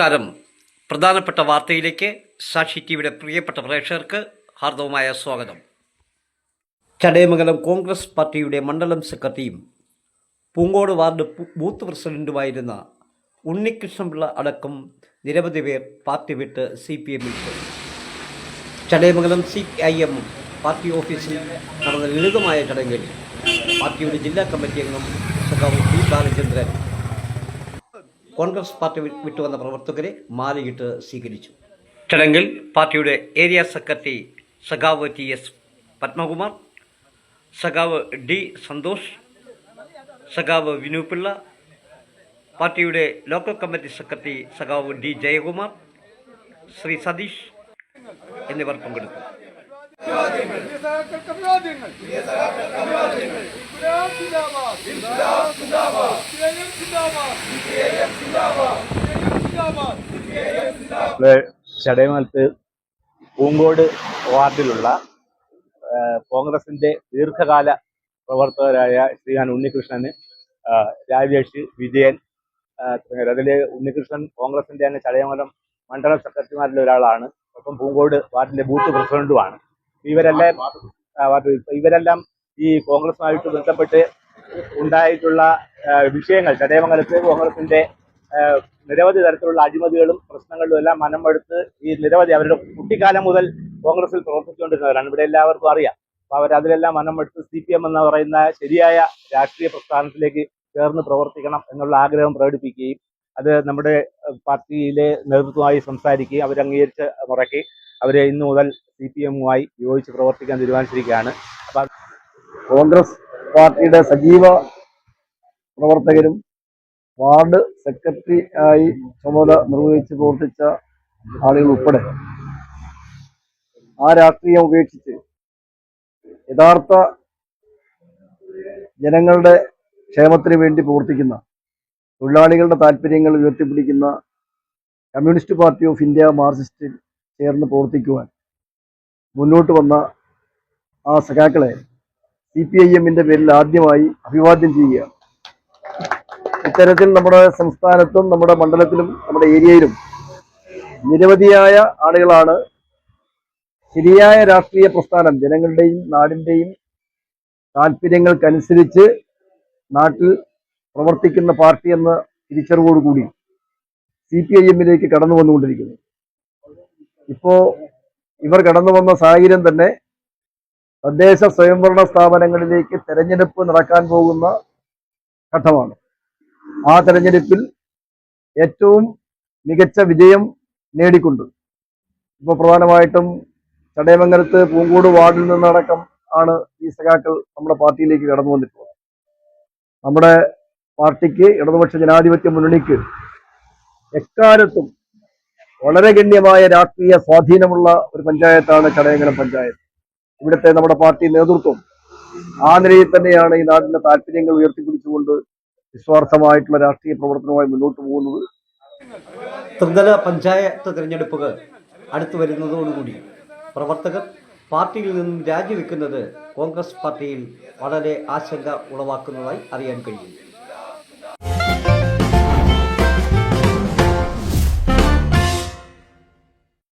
നമസ്കാരം. പ്രധാനപ്പെട്ട വാർത്തയിലേക്ക് സാക്ഷി ടി വിയുടെ പ്രിയപ്പെട്ട പ്രേക്ഷകർക്ക് ഹാർദവമായ സ്വാഗതം. ചടയമംഗലം കോൺഗ്രസ് പാർട്ടിയുടെ മണ്ഡലം സെക്രട്ടറിയും പൂങ്കോട് വാർഡ് പു- ബൂത്ത് പ്രസിഡന്റുമായിരുന്ന ഉണ്ണികൃഷ്ണപിള്ള അടക്കം നിരവധി പേർ പാർട്ടി വിട്ട് സി പി എമ്മിൽ Chadayamangalam C I M party ഓഫീസിൽ നടന്ന ലളിതമായ ചടങ്ങിൽ പാർട്ടിയുടെ ജില്ലാ കമ്മിറ്റി അംഗം സഖാവ് പി ബാലചന്ദ്രൻ കോൺഗ്രസ് പാർട്ടി വിട്ടുവന്ന പ്രവർത്തകരെ മാലയിട്ട് സ്വീകരിച്ചു. ചടങ്ങിൽ പാർട്ടിയുടെ ഏരിയ സെക്രട്ടറി സഖാവ് ടി എസ് പത്മകുമാർ സഖാവ് ഡി സന്തോഷ് സഖാവ് വിനു പിള്ള പാർട്ടിയുടെ ലോക്കൽ കമ്മിറ്റി സെക്രട്ടറി സഖാവ് ഡി ജയകുമാർ ശ്രീ സതീഷ് എന്നിവർ പങ്കെടുത്തു ചടയമംഗലത്ത് പൂങ്കോട് വാർഡിലുള്ള കോൺഗ്രസിന്റെ ദീർഘകാല പ്രവർത്തകരായ ശ്രീകാൻ ഉണ്ണികൃഷ്ണന് രാജേഷ് വിജയൻ. അതിൽ ഉണ്ണികൃഷ്ണൻ കോൺഗ്രസിന്റെ തന്നെ ചടയമലം മണ്ഡലം സെക്രട്ടറിമാരിൽ ഒരാളാണ് ഒപ്പം പൂങ്കോട് വാർഡിന്റെ ബൂത്ത് പ്രസിഡന്റുമാണ്. ഇവരെല്ലാം ഇവരെല്ലാം ഈ കോൺഗ്രസുമായിട്ട് ബന്ധപ്പെട്ട് ഉണ്ടായിട്ടുള്ള വിഷയങ്ങൾ ചടയമംഗലത്ത് കോൺഗ്രസിന്റെ നിരവധി തരത്തിലുള്ള അഴിമതികളും പ്രശ്നങ്ങളും എല്ലാം മനമെടുത്ത് ഈ നിരവധി അവരുടെ കുട്ടിക്കാലം മുതൽ കോൺഗ്രസിൽ പ്രവർത്തിച്ചുകൊണ്ടിരുന്നവരാണ്. ഇവിടെ എല്ലാവർക്കും അറിയാം. അപ്പൊ അവർ അതിലെല്ലാം മനമെടുത്ത് സി പി എം എന്ന് പറയുന്ന ശരിയായ രാഷ്ട്രീയ പ്രസ്ഥാനത്തിലേക്ക് ചേർന്ന് പ്രവർത്തിക്കണം എന്നുള്ള ആഗ്രഹം പ്രകടിപ്പിക്കുകയും അത് നമ്മുടെ പാർട്ടിയിലെ നേതൃത്വമായി സംസാരിക്കുകയും അവർ അംഗീകരിച്ച മുറയ്ക്ക് അവരെ ഇന്നു മുതൽ സി പി എമ്മുമായി യോജിച്ച് പ്രവർത്തിക്കാൻ തീരുമാനിച്ചിരിക്കുകയാണ്. അപ്പം കോൺഗ്രസ് പാർട്ടിയുടെ സജീവ പ്രവർത്തകരും വാർഡ് സെക്രട്ടറി ആയി ചുമതല നിർവഹിച്ച് പ്രവർത്തിച്ച ആളുകൾ ഉൾപ്പെടെ ആ രാഷ്ട്രീയം ഉപേക്ഷിച്ച് യഥാർത്ഥ ജനങ്ങളുടെ ക്ഷേമത്തിന് വേണ്ടി പ്രവർത്തിക്കുന്ന തൊഴിലാളികളുടെ താല്പര്യങ്ങൾ ഉയർത്തിപ്പിടിക്കുന്ന കമ്മ്യൂണിസ്റ്റ് പാർട്ടി ഓഫ് ഇന്ത്യ മാർക്സിസ്റ്റിൽ ചേർന്ന് പ്രവർത്തിക്കുവാൻ മുന്നോട്ട് വന്ന ആ സഖാക്കളെ സി പി ഐ എമ്മിന്റെ പേരിൽ ആദ്യമായി അഭിവാദ്യം ചെയ്യുകയാണ്. ഇത്തരത്തിൽ നമ്മുടെ സംസ്ഥാനത്തും നമ്മുടെ മണ്ഡലത്തിലും നമ്മുടെ ഏരിയയിലും നിരവധിയായ ആളുകളാണ് ശരിയായ രാഷ്ട്രീയ പ്രസ്ഥാനം ജനങ്ങളുടെയും നാടിന്റെയും താല്പര്യങ്ങൾക്കനുസരിച്ച് നാട്ടിൽ പ്രവർത്തിക്കുന്ന പാർട്ടി എന്ന തിരിച്ചറിവോടുകൂടി സി പി ഐ എമ്മിലേക്ക് കടന്നു വന്നുകൊണ്ടിരിക്കുന്നു. ഇപ്പോ ഇവർ കടന്നു വന്ന സാഹചര്യം തന്നെ തദ്ദേശ സ്വയംഭരണ സ്ഥാപനങ്ങളിലേക്ക് തെരഞ്ഞെടുപ്പ് നടക്കാൻ പോകുന്ന ഘട്ടമാണ്. ആ തെരഞ്ഞെടുപ്പിൽ ഏറ്റവും മികച്ച വിജയം നേടിക്കൊണ്ട്. ഇപ്പോൾ പ്രധാനമായിട്ടും ചടയമംഗലത്ത് പൂങ്കോട് വാർഡിൽ നിന്നടക്കം ആണ് ഈ സഖാക്കൾ നമ്മുടെ പാർട്ടിയിലേക്ക് കടന്നു വന്നിട്ടുള്ളത്. നമ്മുടെ പാർട്ടിക്ക് ഇടതുപക്ഷ ജനാധിപത്യ മുന്നണിക്ക് എക്കാലത്തും വളരെ ഗണ്യമായ രാഷ്ട്രീയ സ്വാധീനമുള്ള ഒരു പഞ്ചായത്താണ് ചടയമംഗലം പഞ്ചായത്ത്. ഇവിടുത്തെ നമ്മുടെ പാർട്ടി നേതൃത്വം ആ നിലയിൽ തന്നെയാണ് ഈ നാടിന്റെ താല്പര്യങ്ങൾ ഉയർത്തിപ്പിടിച്ചുകൊണ്ട് നിസ്വാർത്ഥമായിട്ടുള്ള രാഷ്ട്രീയ പ്രവർത്തനവുമായി മുന്നോട്ട് പോകുന്നത്. ത്രിതല പഞ്ചായത്ത് തിരഞ്ഞെടുപ്പുകൾ അടുത്തു വരുന്നതോടുകൂടി പ്രവർത്തകർ പാർട്ടിയിൽ നിന്നും രാജിവെക്കുന്നത് കോൺഗ്രസ് പാർട്ടിയിൽ വളരെ ആശങ്ക ഉളവാക്കുന്നതായി അറിയാൻ കഴിയും.